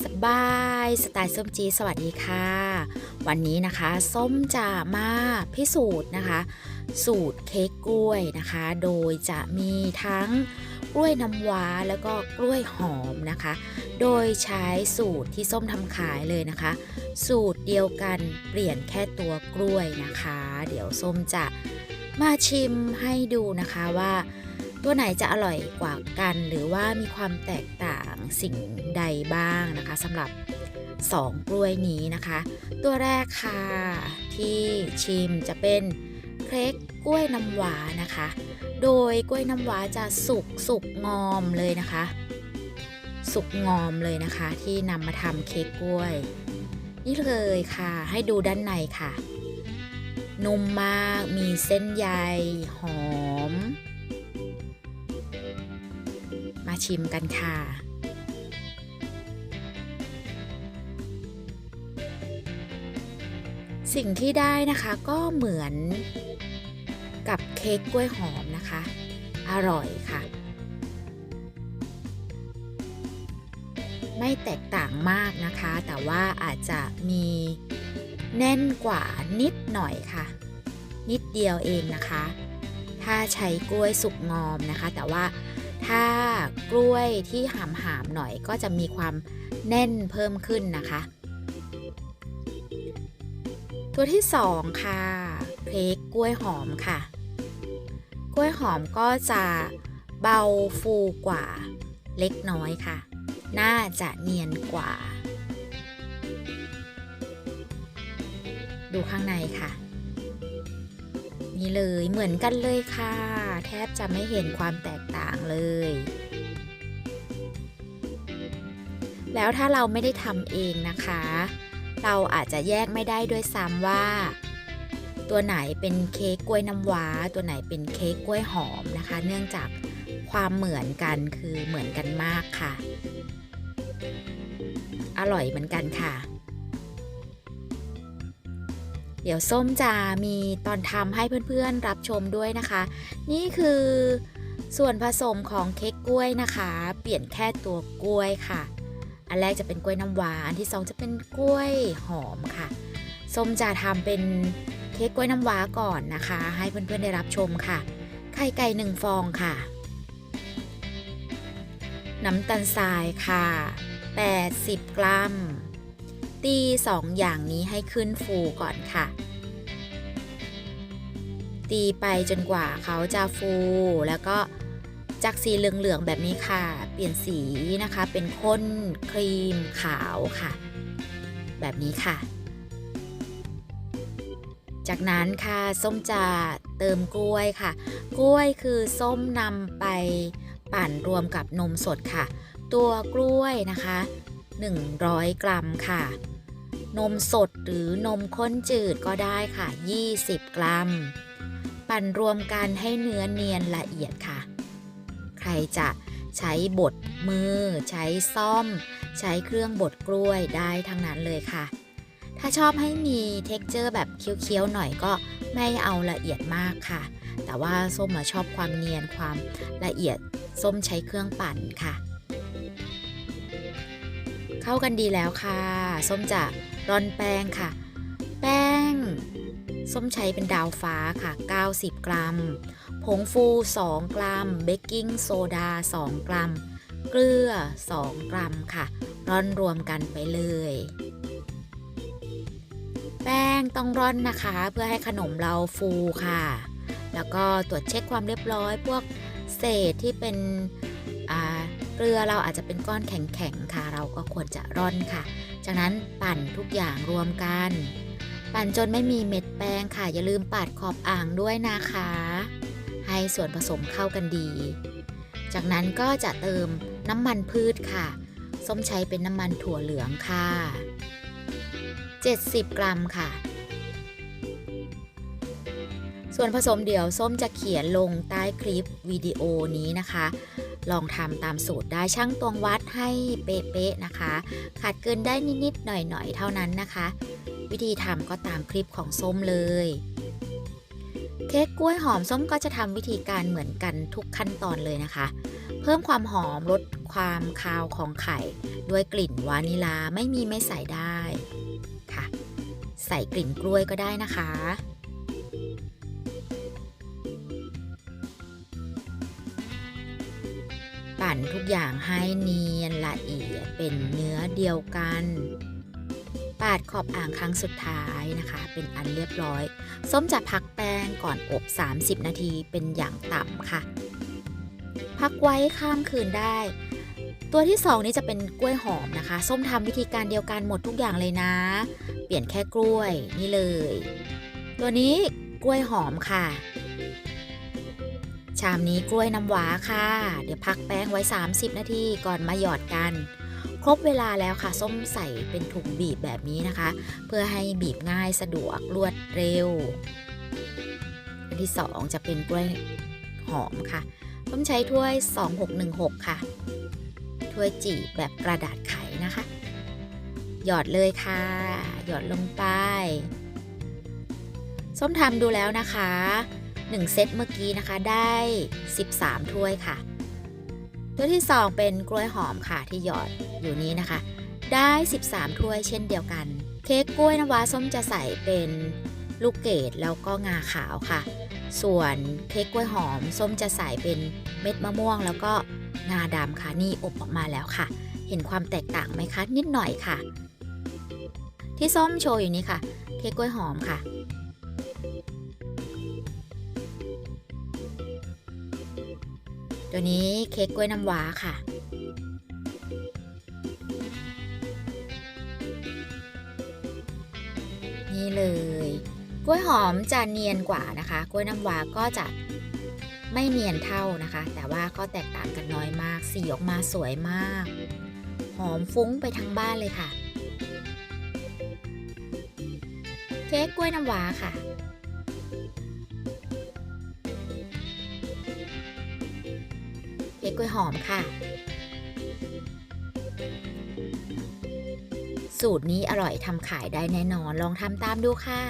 สบายสไตล์ส้มจีสวัสดีค่ะ วันนี้นะคะส้มจะมาพิสูจน์นะคะ สูตรเค้กกล้วยนะคะ โดยจะมีทั้งกล้วยน้ำว้าแล้วก็กล้วยหอมนะคะ โดยใช้สูตรที่ส้มทำขายเลยนะคะ สูตรเดียวกันเปลี่ยนแค่ตัวกล้วยนะคะ เดี๋ยวส้มจะมาชิมให้ดูนะคะว่า ตัวไหนจะอร่อยกว่ากันหรือว่ามีความแตกต่างสิ่งใดบ้างนะคะสำหรับ 2 กล้วยนี้นะคะ ตัวแรกค่ะ ที่ชิมจะเป็นเค้กกล้วยน้ำว้านะคะ โดยกล้วยน้ำว้าจะสุกสุกงอมเลยนะคะ สุกงอมเลยนะคะ ที่นำมาทำเค้กกล้วย นี่เลยค่ะ ให้ดูด้านในค่ะ นุ่มมากมีเส้นใยหอม ชิมกันค่ะสิ่งที่ได้นะคะก็เหมือนกับเค้กกล้วยหอมนะคะ อร่อยค่ะ ไม่แตกต่างมากนะคะ แต่ว่าอาจจะมีแน่นกว่านิดหน่อยค่ะ นิดเดียวเองนะคะ ถ้าใช้กล้วยสุกงอมนะคะ แต่ว่า ถ้ากล้วยที่หามหามหน่อยก็จะมีความแน่นเพิ่มขึ้นนะคะ ตัวที่สองค่ะเค้กกล้วยหอมค่ะ กล้วยหอมก็จะเบาฟูกว่าเล็กน้อยค่ะ น่าจะเนียนกว่า ดูข้างในค่ะ นี่เลยเหมือนกันเลยค่ะ แทบจะไม่เห็นความแตกต่างเลย แล้วถ้าเราไม่ได้ทำเองนะคะ เราอาจจะแยกไม่ได้ด้วยซ้ำว่า ตัวไหนเป็นเค้กกล้วยน้ำว้า ตัวไหนเป็นเค้กกล้วยหอมนะคะ เนื่องจากความเหมือนกันคือเหมือนกันมากค่ะ อร่อยเหมือนกันค่ะ เดี๋ยวส้มจะมีตอนทำให้เพื่อนๆรับชมด้วยนะคะ นี่คือส่วนผสมของเค้กกล้วยนะคะ เปลี่ยนแค่ตัวกล้วยค่ะ อันแรกจะเป็นกล้วยน้ำว้าอันที่สองจะเป็นกล้วยหอมค่ะ ส้มจะทำเป็นเค้กกล้วยน้ำว้าก่อนนะคะ ให้เพื่อนๆได้รับชมค่ะ ไข่ไก่หนึ่งฟองค่ะ น้ำตาลทรายค่ะ 80 กรัม ตีสองอย่างนี้ให้ขึ้นฟูก่อนค่ะ ตีไปจนกว่าเขาจะฟูแล้วก็จากสีเหลือง ๆ แบบนี้ค่ะ เปลี่ยนสีนะคะเป็นข้นครีมขาวค่ะ แบบนี้ค่ะ จากนั้นค่ะส้มจะเติมกล้วยค่ะ กล้วยคือส้มนำไปปั่นรวมกับนมสดค่ะ ตัวกล้วยนะคะ 100 กรัมค่ะ นมสดหรือนมข้นจืดก็ได้ค่ะ 20 กรัม ปั่นรวมกันให้เนื้อเนียนละเอียดค่ะ ใครจะใช้บดมือ ใช้ซ่อม ใช้เครื่องบดกล้วยได้ทั้งนั้นเลยค่ะ ถ้าชอบให้มีเท็กเจอร์แบบเคี้ยวๆหน่อยก็ไม่เอาละเอียดมากค่ะ แต่ว่าส้มมาชอบความเนียนความละเอียดส้มใช้เครื่องปั่นค่ะ เข้ากันดีแล้วค่ะ ส้มจะร่อนแป้งค่ะ แป้ง ส้มใช้เป็นดาวฟ้าค่ะ 90 กรัม ผงฟู 2 กรัม เบกกิ้งโซดา 2 กรัม เกลือ 2 กรัมค่ะ ร่อนรวมกันไปเลย แป้งต้องร่อนนะคะ เพื่อให้ขนมเราฟูค่ะ แล้วก็ตรวจเช็คความเรียบร้อยพวกเศษที่เป็น เกลือเราอาจจะเป็นก้อนแข็งๆค่ะ เราก็ควรจะร่อนค่ะ จากนั้นปั่นทุกอย่างรวมกัน ปั่นจนไม่มีเม็ดแป้งค่ะ อย่าลืมปาดขอบอ่างด้วยนะคะ ให้ส่วนผสมเข้ากันดี จากนั้นก็จะเติมน้ำมันพืชค่ะ ส้มใช้เป็นน้ำมันถั่วเหลืองค่ะ 70 กรัมค่ะส่วนผสมเดี๋ยวส้มจะเขียนลงใต้คลิปวิดีโอนี้นะคะ ลองทำตามสูตรได้ช่างตวงวัดให้เป๊ะๆนะคะ ขาดเกินได้นิดๆหน่อยๆเท่านั้นนะคะ วิธีทำก็ตามคลิปของส้มเลยเค้กกล้วยหอมส้มก็จะทำวิธีการเหมือนกันทุกขั้นตอนเลยนะคะ เพิ่มความหอมลดความคาวของไข่ ด้วยกลิ่นวานิลาไม่มีไม่ใส่ได้ค่ะ ใส่กลิ่นกล้วยก็ได้นะคะ ปั่นทุกอย่างให้เนียนละเอียดเป็นเนื้อเดียวกัน ปาดขอบอ่างครั้งสุดท้ายนะคะ เป็นอันเรียบร้อย ส้มจะพักแป้งก่อนอบ 30 นาทีเป็นอย่างต่ำค่ะ พักไว้ข้ามคืนได้ ตัวที่ 2 นี้จะเป็นกล้วยหอมนะคะ ส้มทำวิธีการเดียวกันหมดทุกอย่างเลยนะ เปลี่ยนแค่กล้วยนี่เลย ตัวนี้กล้วยหอมค่ะ ชามนี้กล้วยน้ำว้าค่ะ เดี๋ยวพักแป้งไว้ 30 นาทีก่อนมาหยอดกัน ครบเวลาแล้วค่ะ ส้มใส่เป็นถุงบีบแบบนี้นะคะ เพื่อให้บีบง่ายสะดวกรวดเร็ว อันที่ 2 จะเป็นกล้วยหอมค่ะส้มใช้ถ้วย 2616 ค่ะ ถ้วยจีบแบบกระดาษไขนะคะ หยอดเลยค่ะ หยอดลงไป ส้มทำดูแล้วนะคะ 1 เซตเมื่อกี้นะคะได้ 13 ถ้วยค่ะตัวยที่ 2 เป็นกล้วยหอมค่ะที่หยอดอยู่นี้นะคะ ได้ 13 ถ้วยเช่นเดียวกัน เค้กกล้วยน้ำว้าส้มจะใส่เป็นลูกเกดแล้วก็งาขาวค่ะ ส่วนเค้กกล้วยหอมส้มจะใส่เป็นเม็ดมะม่วง แล้วก็งาดำค่ะนี่อบออกมาแล้วค่ะ เห็นความแตกต่างไหมคะนิดหน่อยค่ะ ที่ส้มโชว์อยู่นี้ค่ะ เค้กกล้วยหอมค่ะ ตัวนี้เค้กกล้วยน้ำว้าค่ะ นี่เลย กล้วยหอมจะเนียนกว่านะคะ กล้วยน้ำว้าก็จะไม่เนียนเท่านะคะ แต่ว่าก็แตกต่างกันน้อยมาก สีออกมาสวยมาก หอมฟุ้งไปทั้งบ้านเลยค่ะ เค้กกล้วยน้ำว้าค่ะ เค้กกล้วยหอมค่ะ สูตรนี้อร่อยทำขายได้แน่นอนลองทำตามดูค่ะ